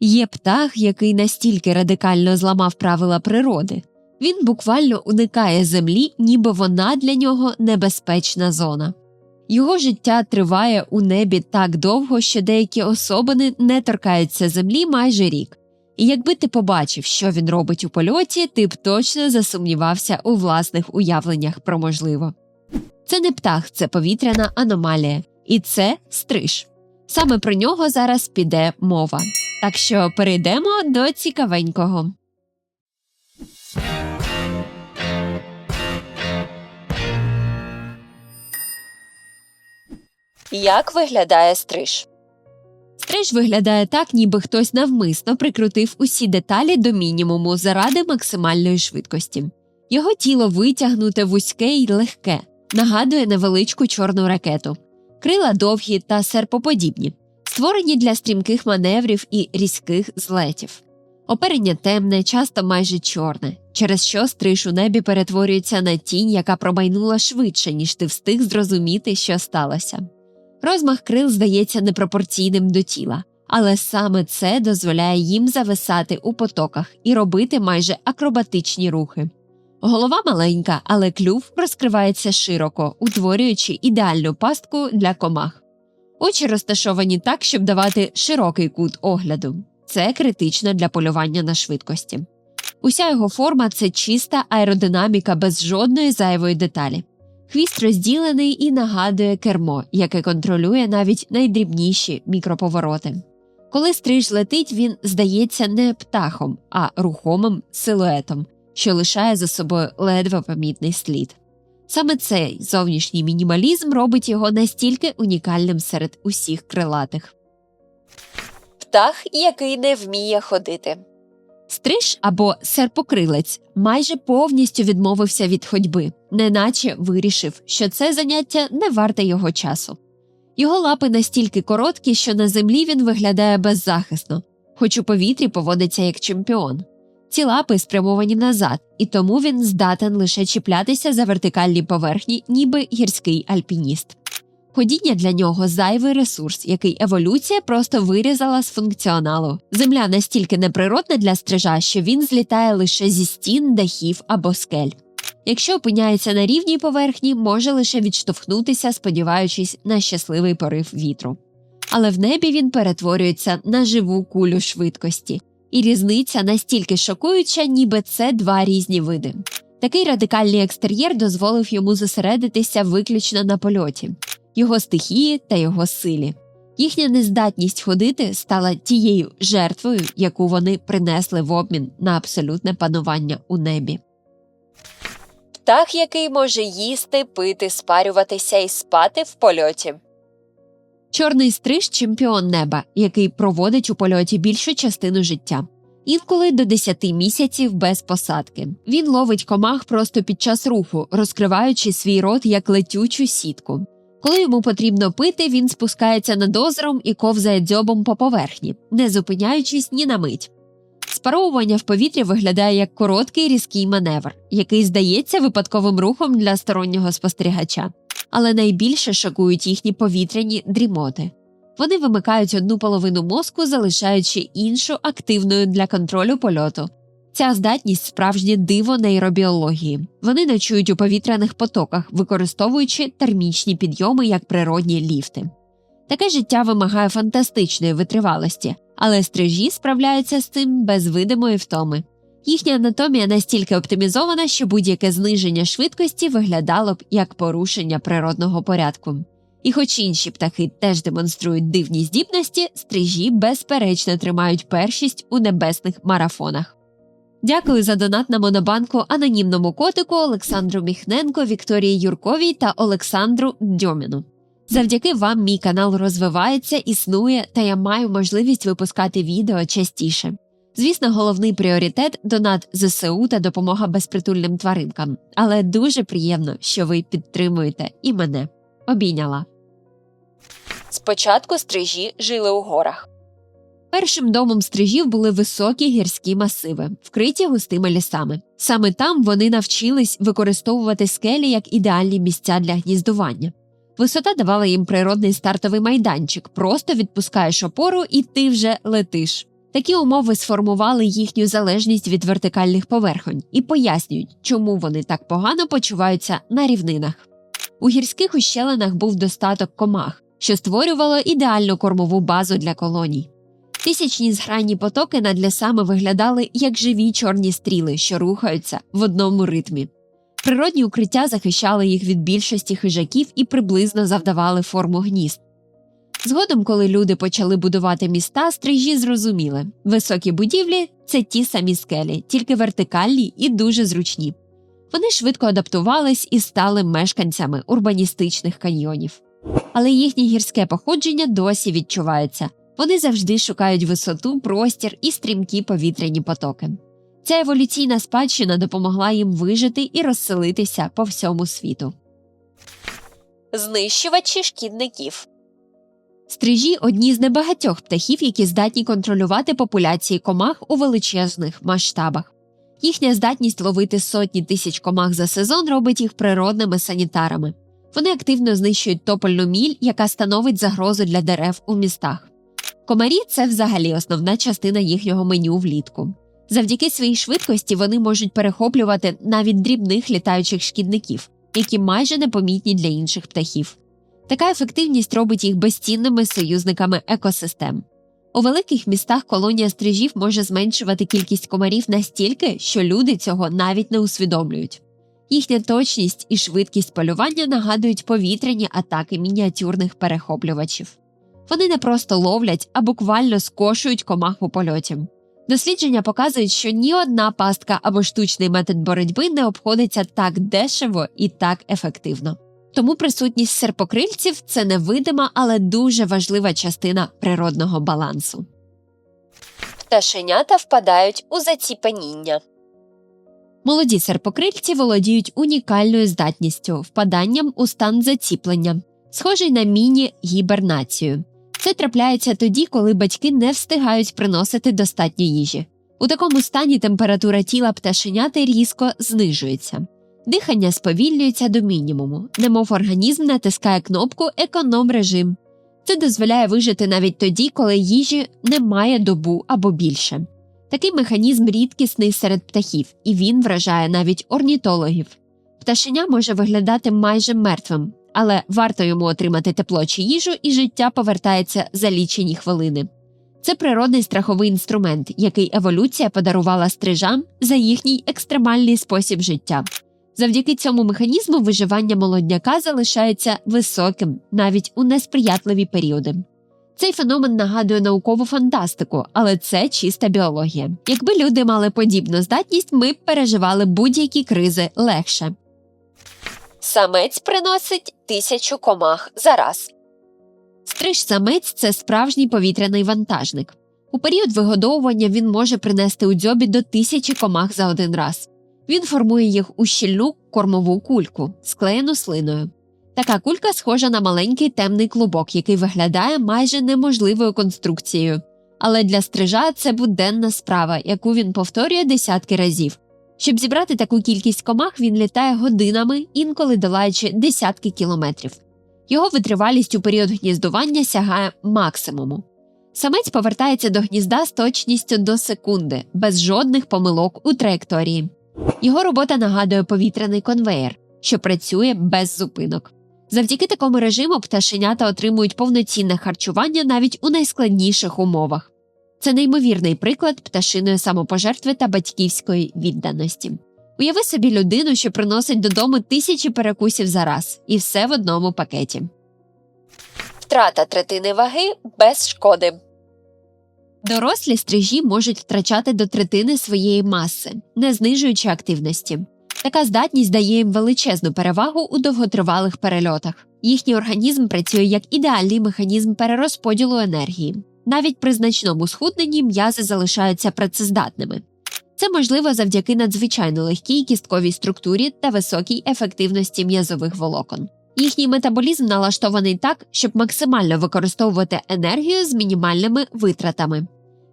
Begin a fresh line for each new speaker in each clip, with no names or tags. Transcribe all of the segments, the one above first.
Є птах, який настільки радикально зламав правила природи. Він буквально уникає землі, ніби вона для нього небезпечна зона. Його життя триває у небі так довго, що деякі особини не торкаються землі майже рік. І якби ти побачив, що він робить у польоті, ти б точно засумнівався у власних уявленнях про можливо. Це не птах, це повітряна аномалія, і це стриж. Саме про нього зараз піде мова. Так що перейдемо до цікавенького. Як виглядає стриж? Стриж виглядає так, ніби хтось навмисно прикрутив усі деталі до мінімуму заради максимальної швидкості. Його тіло витягнуте вузьке й легке, нагадує невеличку чорну ракету, крила довгі та серпоподібні, створені для стрімких маневрів і різких злетів. Оперення темне, часто майже чорне, через що стриж у небі перетворюється на тінь, яка промайнула швидше, ніж ти встиг зрозуміти, що сталося. Розмах крил здається непропорційним до тіла, але саме це дозволяє їм зависати у потоках і робити майже акробатичні рухи. Голова маленька, але клюв розкривається широко, утворюючи ідеальну пастку для комах. Очі розташовані так, щоб давати широкий кут огляду. Це критично для полювання на швидкості. Уся його форма це чиста аеродинаміка без жодної зайвої деталі. Хвіст розділений і нагадує кермо, яке контролює навіть найдрібніші мікроповороти. Коли стриж летить, він здається не птахом, а рухомим силуетом, що лишає за собою ледве помітний слід. Саме цей зовнішній мінімалізм робить його настільки унікальним серед усіх крилатих. Птах, який не вміє ходити. Стриж або серпокрилець майже повністю відмовився від ходьби, неначе вирішив, що це заняття не варте його часу. Його лапи настільки короткі, що на землі він виглядає беззахисно, хоч у повітрі поводиться як чемпіон. Ці лапи спрямовані назад, і тому він здатен лише чіплятися за вертикальні поверхні, ніби гірський альпініст. Ходіння для нього зайвий ресурс, який еволюція просто вирізала з функціоналу. Земля настільки неприродна для стрижа, що він злітає лише зі стін, дахів або скель. Якщо опиняється на рівній поверхні, може лише відштовхнутися, сподіваючись на щасливий порив вітру. Але в небі він перетворюється на живу кулю швидкості, і різниця настільки шокуюча, ніби це два різні види. Такий радикальний екстер'єр дозволив йому зосередитися виключно на польоті його стихії та його силі. Їхня нездатність ходити стала тією жертвою, яку вони принесли в обмін на абсолютне панування у небі. Птах, який може їсти, пити, спарюватися і спати в польоті. Чорний стриж чемпіон неба, який проводить у польоті більшу частину життя. Інколи до 10 місяців без посадки. Він ловить комах просто під час руху, розкриваючи свій рот як летючу сітку. Коли йому потрібно пити, він спускається над озером і ковзає дзьобом по поверхні, не зупиняючись ні на мить. Спаровування в повітрі виглядає як короткий різкий маневр, який здається випадковим рухом для стороннього спостерігача, але найбільше шокують їхні повітряні дрімоти. Вони вимикають одну половину мозку, залишаючи іншу активною для контролю польоту. Ця здатність справжнє диво нейробіології. Вони ночують у повітряних потоках, використовуючи термічні підйоми як природні ліфти. Таке життя вимагає фантастичної витривалості, але стрижі справляються з цим без видимої втоми. Їхня анатомія настільки оптимізована, що будь-яке зниження швидкості виглядало б як порушення природного порядку. І, хоч інші птахи теж демонструють дивні здібності, стрижі безперечно тримають першість у небесних марафонах. Дякую за донат на Монобанку анонімному котику Олександру Міхненко, Вікторії Юрковій та Олександру Дьоміну. Завдяки вам мій канал розвивається, існує, та я маю можливість випускати відео частіше. Звісно, головний пріоритет донат ЗСУ та допомога безпритульним тваринкам, але дуже приємно, що ви підтримуєте і мене. Обійняла. Спочатку стрижі жили у горах. Першим домом стрижів були високі гірські масиви, вкриті густими лісами. Саме там вони навчились використовувати скелі як ідеальні місця для гніздування. Висота давала їм природний стартовий майданчик, просто відпускаєш опору і ти вже летиш. Такі умови сформували їхню залежність від вертикальних поверхонь і пояснюють, чому вони так погано почуваються на рівнинах. У гірських ущелинах був достаток комах, що створювало ідеальну кормову базу для колоній. Тисячні згранні потоки над лісами виглядали як живі чорні стріли, що рухаються в одному ритмі. Природні укриття захищали їх від більшості хижаків і приблизно завдавали форму гнізд. Згодом, коли люди почали будувати міста, стрижі зрозуміли високі будівлі це ті самі скелі, тільки вертикальні і дуже зручні. Вони швидко адаптувались і стали мешканцями урбаністичних каньйонів. Але їхнє гірське походження досі відчувається вони завжди шукають висоту, простір і стрімкі повітряні потоки. Ця еволюційна спадщина допомогла їм вижити і розселитися по всьому світу.
Знищувачі шкідників.
Стрижі одні з небагатьох птахів, які здатні контролювати популяції комах у величезних масштабах. Їхня здатність ловити сотні тисяч комах за сезон робить їх природними санітарами. Вони активно знищують топольну міль, яка становить загрозу для дерев у містах. Комарі це взагалі основна частина їхнього меню влітку. Завдяки своїй швидкості вони можуть перехоплювати навіть дрібних літаючих шкідників, які майже непомітні для інших птахів. Така ефективність робить їх безцінними союзниками екосистем. У великих містах колонія стрижів може зменшувати кількість комарів настільки, що люди цього навіть не усвідомлюють. Їхня точність і швидкість полювання нагадують повітряні атаки мініатюрних перехоплювачів. Вони не просто ловлять, а буквально скошують комах у польоті. Дослідження показують, що ні одна пастка або штучний метод боротьби не обходиться так дешево і так ефективно. Тому присутність серпокрильців це невидима, але дуже важлива частина природного балансу.
Пташенята впадають у заціпеніння.
Молоді серпокрильці володіють унікальною здатністю впаданням у стан заціплення, схожий на міні-гібернацію. Це трапляється тоді, коли батьки не встигають приносити достатньо їжі. У такому стані температура тіла пташеняти різко знижується. Дихання сповільнюється до мінімуму, немов організм натискає кнопку Економ режим. Це дозволяє вижити навіть тоді, коли їжі немає добу або більше. Такий механізм рідкісний серед птахів, і він вражає навіть орнітологів. Пташеня може виглядати майже мертвим, але варто йому отримати тепло чи їжу, і життя повертається за лічені хвилини. Це природний страховий інструмент, який еволюція подарувала стрижам за їхній екстремальний спосіб життя. Завдяки цьому механізму виживання молодняка залишається високим навіть у несприятливі періоди. Цей феномен нагадує наукову фантастику, але це чиста біологія. Якби люди мали подібну здатність, ми б переживали будь-які кризи легше.
Самець приносить тисячу комах за раз.
Стриж самець це справжній повітряний вантажник. У період вигодовування він може принести у дзьобі до тисячі комах за один раз. Він формує їх у щільну кормову кульку, склеєну слиною. Така кулька схожа на маленький темний клубок, який виглядає майже неможливою конструкцією. Але для стрижа це буденна справа, яку він повторює десятки разів. Щоб зібрати таку кількість комах, він літає годинами, інколи долаючи десятки кілометрів. Його витривалість у період гніздування сягає максимуму. Самець повертається до гнізда з точністю до секунди, без жодних помилок у траєкторії. Його робота нагадує повітряний конвеєр, що працює без зупинок. Завдяки такому режиму пташенята отримують повноцінне харчування навіть у найскладніших умовах. Це неймовірний приклад пташиної самопожертви та батьківської відданості. Уяви собі людину, що приносить додому тисячі перекусів за раз, і все в одному пакеті.
Втрата третини ваги без шкоди.
Дорослі стрижі можуть втрачати до третини своєї маси, не знижуючи активності. Така здатність дає їм величезну перевагу у довготривалих перельотах. Їхній організм працює як ідеальний механізм перерозподілу енергії. Навіть при значному схудненні м'язи залишаються працездатними. Це можливо завдяки надзвичайно легкій кістковій структурі та високій ефективності м'язових волокон. Їхній метаболізм налаштований так, щоб максимально використовувати енергію з мінімальними витратами.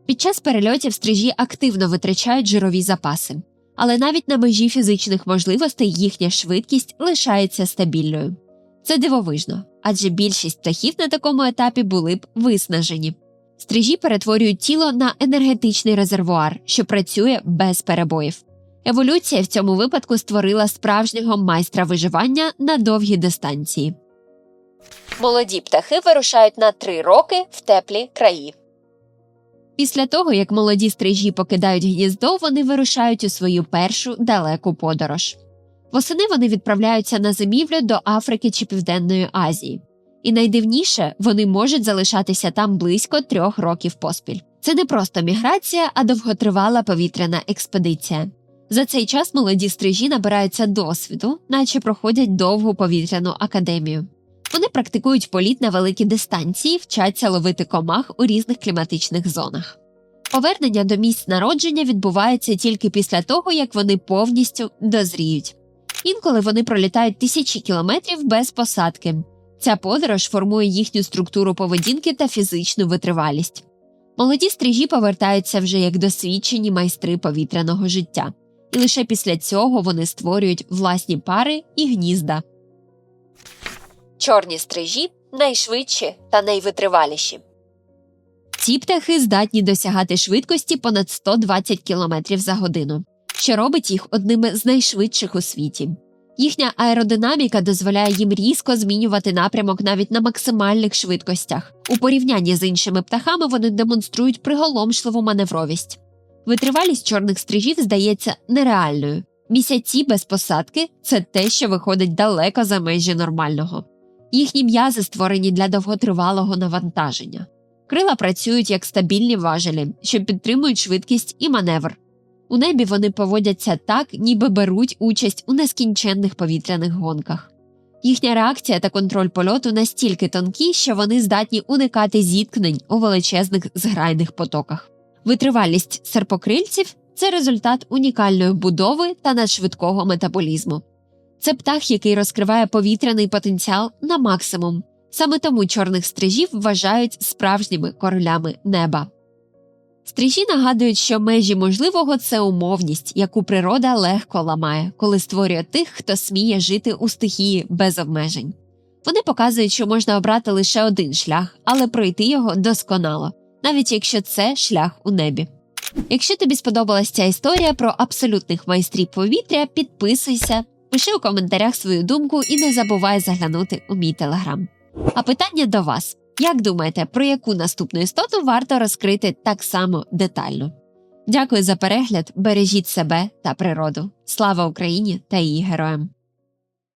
Під час перельотів стрижі активно витрачають жирові запаси, але навіть на межі фізичних можливостей їхня швидкість лишається стабільною. Це дивовижно, адже більшість птахів на такому етапі були б виснажені. Стрижі перетворюють тіло на енергетичний резервуар, що працює без перебоїв. Еволюція в цьому випадку створила справжнього майстра виживання на довгі дистанції.
Молоді птахи вирушають на три роки в теплі краї.
Після того, як молоді стрижі покидають гніздо, вони вирушають у свою першу далеку подорож. Восени вони відправляються на зимівлю до Африки чи Південної Азії. І найдивніше, вони можуть залишатися там близько трьох років поспіль. Це не просто міграція, а довготривала повітряна експедиція. За цей час молоді стрижі набираються досвіду, наче проходять довгу повітряну академію. Вони практикують політ на великі дистанції, вчаться ловити комах у різних кліматичних зонах. Повернення до місць народження відбувається тільки після того, як вони повністю дозріють. Інколи вони пролітають тисячі кілометрів без посадки. Ця подорож формує їхню структуру поведінки та фізичну витривалість. Молоді стрижі повертаються вже як досвідчені майстри повітряного життя, і лише після цього вони створюють власні пари і гнізда.
Чорні стрижі найшвидші та найвитриваліші.
Ці птахи здатні досягати швидкості понад 120 км за годину, що робить їх одними з найшвидших у світі. Їхня аеродинаміка дозволяє їм різко змінювати напрямок навіть на максимальних швидкостях. У порівнянні з іншими птахами вони демонструють приголомшливу маневровість. Витривалість чорних стрижів здається нереальною. Місяці без посадки це те, що виходить далеко за межі нормального. Їхні м'язи створені для довготривалого навантаження. Крила працюють як стабільні важелі, що підтримують швидкість і маневр. У небі вони поводяться так, ніби беруть участь у нескінченних повітряних гонках. Їхня реакція та контроль польоту настільки тонкі, що вони здатні уникати зіткнень у величезних зграйних потоках. Витривалість серпокрильців це результат унікальної будови та надшвидкого метаболізму. Це птах, який розкриває повітряний потенціал на максимум. Саме тому чорних стрижів вважають справжніми королями неба. Стрижі нагадують, що межі можливого це умовність, яку природа легко ламає, коли створює тих, хто сміє жити у стихії без обмежень. Вони показують, що можна обрати лише один шлях, але пройти його досконало, навіть якщо це шлях у небі. Якщо тобі сподобалась ця історія про абсолютних майстрів повітря, підписуйся, пиши у коментарях свою думку і не забувай заглянути у мій телеграм. А питання до вас: як думаєте, про яку наступну істоту варто розкрити так само детально? Дякую за перегляд, бережіть себе та природу. Слава Україні та її героям!